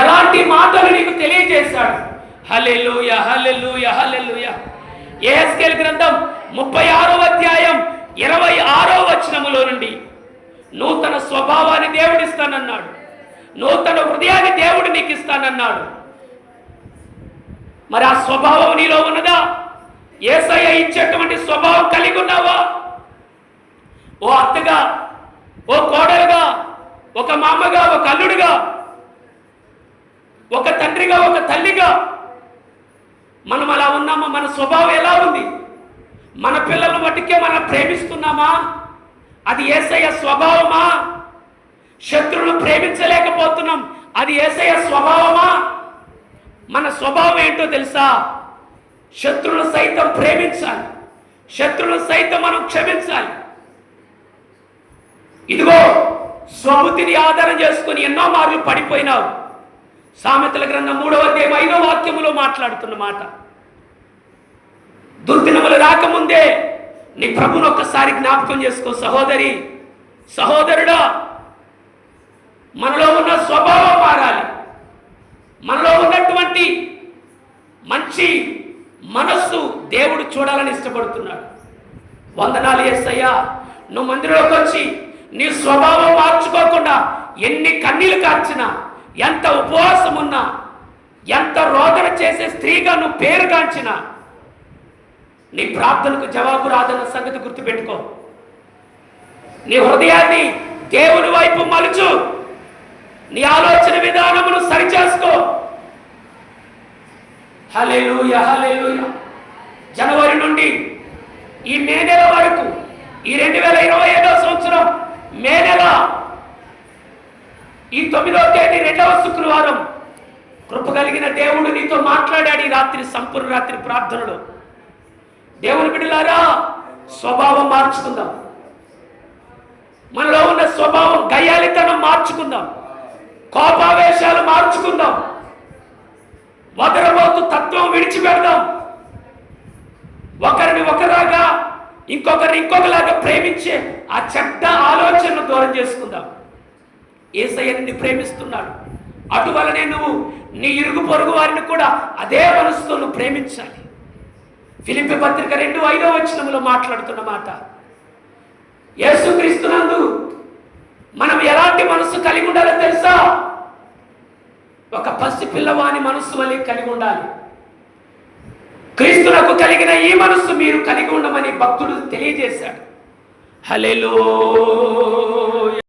ఎలాంటి మాటలు నీకు తెలియజేశాడు? హలెలుయ హలెలుయ హలెలుయ ఏఎస్కేల్ గ్రంథం ముప్పై ఆరో అధ్యాయం ఇరవై ఆరో వచనములో నుండి నూతన స్వభావాన్ని దేవుడిస్తానన్నాడు. నూతన హృదయాన్ని దేవుడు నీకు ఇస్తానన్నాడు మరి ఆ స్వభావం నీలో ఉన్నదా? ఏసయ్య ఇచ్చేటువంటి స్వభావం కలిగి ఉన్నావా? ఓ అత్తగా ఓ కోడలుగా ఒక మామగా ఒక అల్లుడుగా ఒక తండ్రిగా ఒక తల్లిగా మనం అలా ఉన్నామా? మన స్వభావం ఎలా ఉంది? మన పిల్లలు మట్టుకే మనం ప్రేమిస్తున్నామా? అది ఏసయ్య స్వభావమా? శత్రువులు ప్రేమించలేకపోతున్నాం. అది ఏసయ్య స్వభావమా? మన స్వభావం ఏంటో తెలుసా? శత్రువులు సైతం ప్రేమించాలి. శత్రువులు సైతం మనం క్షమించాలి. ఇదిగో స్వబుద్ధిని ఆధారం చేసుకుని ఎన్నో మార్లు పడిపోయినావు. సామెతల గ్రంథం మూడవ అధ్యాయం ఐదో వాక్యములో మాట్లాడుతున్న మాట. దుర్దినములు రాకముందే నీ ప్రభుని ఒక్కసారి జ్ఞాపకం చేసుకో సహోదరి. సహోదరుడా మనలో ఉన్న స్వభావం మారాలి. మనలో ఉన్నటువంటి మంచి మనస్సు దేవుడు చూడాలని ఇష్టపడుతున్నాడు. వందనాలు ఎస్సయ్యా నువ్వు మందిరంలోకి వచ్చి నీ స్వభావం మార్చుకోకుండా ఎన్ని కన్నీళ్ళు కార్చినా ఎంత ఉపవాసం ఉన్నా ఎంత రోదన చేసే స్త్రీగా నువ్వు పేరుగాంచినా నీ ప్రార్థనకు జవాబు రాదన్న సంగతి గుర్తుపెట్టుకో. నీ హృదయాన్ని దేవుని వైపు మలుచు నీ ఆలోచన విధానమును సరిచేసుకో. హలేలుయ హలేలుయ జనవరి నుండి ఈ మే నెల వరకు ఈ రెండు వేల ఇరవై ఐదో సంవత్సరం ఈ తొమ్మిదవ తేదీ రెండవ శుక్రవారం. కృప కలిగిన దేవుడు నీతో మాట్లాడాడు ఈ రాత్రి సంపూర్ణ రాత్రి ప్రార్థనలో. దేవుని బిడ్డలారా స్వభావం మార్చుకుందాం. మనలో ఉన్న స్వభావం గయ్యాలితనం మార్చుకుందాం. కోపావేశాలు మార్చుకుందాం. వదరబోతు తత్వం విడిచిపెడదాం. ఒకరిని ఒకలాగా ఇంకొకరిని ఇంకొకలాగా ప్రేమించే ఆ చెడ్డ ఆలోచనను దూరం చేసుకుందాం. ఏసయ్య నిన్ను ప్రేమిస్తున్నాడు. అటువలనే నువ్వు నీ ఇరుగు పొరుగు వారిని కూడా అదే మనసుతో నువ్వు ప్రేమించాలి. ఫిలిపి పత్రిక రెండు ఐదో వచనములో మాట్లాడుతున్న మాట. యేసుక్రీస్తునందు మనం ఎలాంటి మనసు కలిగి ఉండాలో తెలుసా? ఒక పసి పిల్లవాని మనస్సు వలె కలిగి ఉండాలి. క్రీస్తునకు కలిగిన ఈ మనస్సు మీరు కలిగి ఉండమని భక్తుడు తెలియజేశాడు. హలెలో